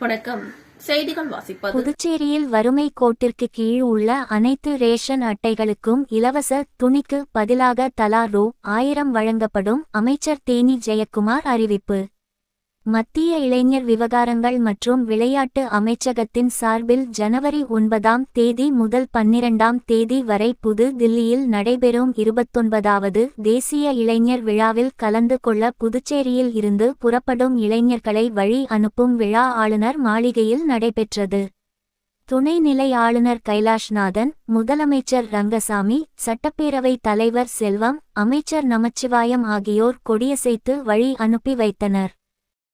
வணக்கம். செய்திகள் வாசிப்பது. புதுச்சேரியில் வறுமை கோட்டிற்கு கீழ் உள்ள அனைத்து ரேஷன் அட்டைகளுக்கும் இலவச துணிக்கு பதிலாக தலா ரூ. ஆயிரம் வழங்கப்படும் அமைச்சர் தேனி ஜெயக்குமார் அறிவிப்பு. மத்திய இளைஞர் விவகாரங்கள் மற்றும் விளையாட்டு அமைச்சகத்தின் சார்பில் ஜனவரி ஒன்பதாம் தேதி முதல் பன்னிரண்டாம் தேதி வரை புது தில்லியில் நடைபெறும் இருபத்தொன்பதாவது தேசிய இளைஞர் விழாவில் கலந்து கொள்ள புதுச்சேரியில் இருந்து புறப்படும் இளைஞர்களை வழி அனுப்பும் விழா ஆளுநர் மாளிகையில் நடைபெற்றது. துணைநிலை ஆளுநர் கைலாஷ்நாதன் முதலமைச்சர் ரங்கசாமி சட்டப்பேரவை தலைவர் செல்வம் அமைச்சர் நமச்சிவாயம் ஆகியோர் கொடியசைத்து வழி அனுப்பி வைத்தனர்.